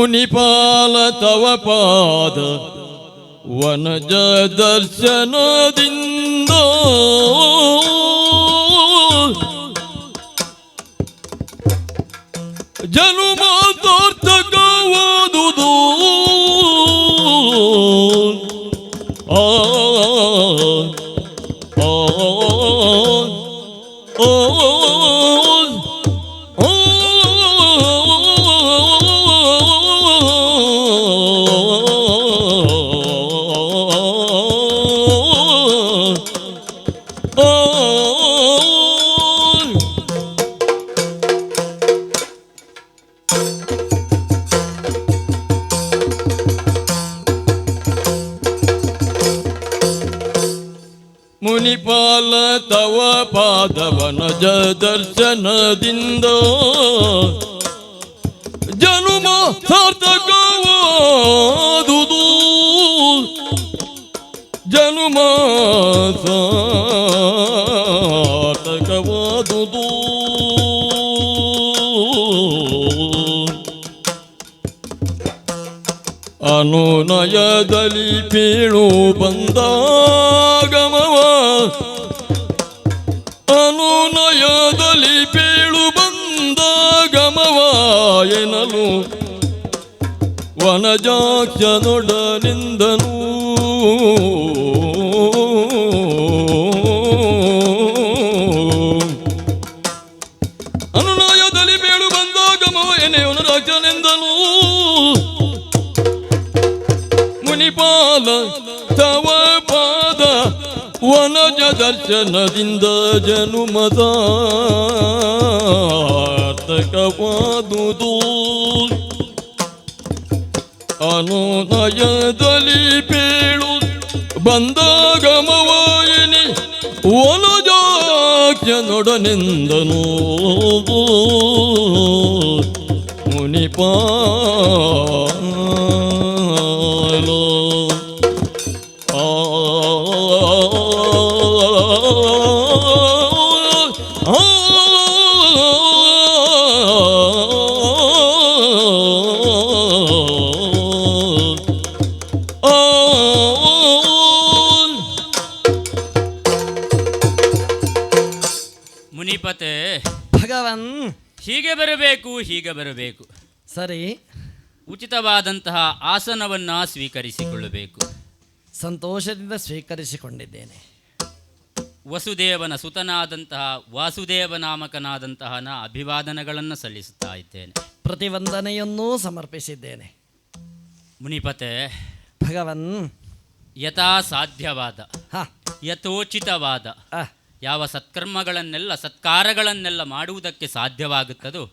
ಮುನಿಪಾಲ ತವ ಪಾದ ವನಜ ದರ್ಶನದಿಂದ ಜನುಮ ಸಾರ್ಥಕವಾದುದು ಆ ಆ ಮುನಿಪಾಲ ತವ ಪಾದವನಜ ದರ್ಶನದಿಂದ ಜನುಮ ಸಾರ್ಥಕವಾದುದು. ಜನುಮ ಸಾರ್ಥಕವಾದುದು. ಅನುನಯದಲ್ಲಿ ಪೀಳು ಬಂದಾಗಮವ ಅನುನಯದಲ್ಲಿ ಪೀಳು ಬಂದ ಗಮವಾಯನಲು. ವನಜಾಕ್ಷನೊಡನಿಂದನು ಅನುನಯದಲ್ಲಿ ಬೀಳು ಬಂದ ಎನೆ ವನರಾಕ್ಷನೆಂದನು ಮುನಿಪಾಲ ವನಜ ದರ್ಶನದಿಂದ ಜನುಮದ ಸಾರ್ಥಕವಾದುದು ಅನುನಯದಲ್ಲಿ ಪೇಳು ಬಂದಾಗಮವಾಯಿನಿ ಒನಜಾಕ್ಷನೊಡನೆಂದನು ಮುನಿಪಾಲ ಮುನಿಪತೆ ಭಗವನ್. ಹೀಗೆ ಬರಬೇಕು ಹೀಗೆ ಬರಬೇಕು. ಸರಿ. ಉಚಿತವಾದಂತಹ ಆಸನವನ್ನು ಸ್ವೀಕರಿಸಿಕೊಳ್ಳಬೇಕು. ಸಂತೋಷದಿಂದ ಸ್ವೀಕರಿಸಿಕೊಂಡಿದ್ದೇನೆ. ವಸುದೇವನ ಸುತನಾದಂತಹ ವಾಸುದೇವ ನಾಮಕನಾದಂತಹ ನ ಅಭಿವಾದನಗಳನ್ನು ಸಲ್ಲಿಸುತ್ತಾ ಇದ್ದೇನೆ. ಪ್ರತಿವಂದನೆಯನ್ನೂ ಸಮರ್ಪಿಸಿದ್ದೇನೆ. ಮುನಿಪತೆ ಭಗವನ್. ಯಥಾ ಸಾಧ್ಯವಾದ ಹ. ಯಥೋಚಿತವಾದ ಆ, ಯಾವ ಸತ್ಕರ್ಮಗಳನ್ನೆಲ್ಲ ಸತ್ಕಾರಗಳನ್ನೆಲ್ಲ ಮಾಡುವುದಕ್ಕೆ ಸಾಧ್ಯವಾಗುತ್ತದೋ.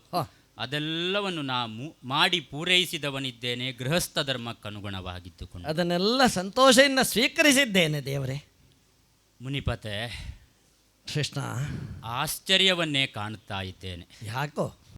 ಅದೆಲ್ಲವನ್ನು ನಾ ಮು- ಮಾಡಿ ಪೂರೈಸಿದವನಿದ್ದೇನೆ ಗೃಹಸ್ಥ ಧರ್ಮಕ್ಕನುಗುಣವಾಗಿದ್ದುಕೊಂಡು. ಅದನ್ನೆಲ್ಲ ಸಂತೋಷದಿಂದ ಸ್ವೀಕರಿಸಿದ್ದೇನೆ ದೇವರೇ. ಮುನಿಪತೆ ಕೃಷ್ಣ ಆಶ್ಚರ್ಯವನ್ನೇ ಕಾಣುತ್ತಾ ಇದ್ದೇನೆ. ಯಾಕೋ?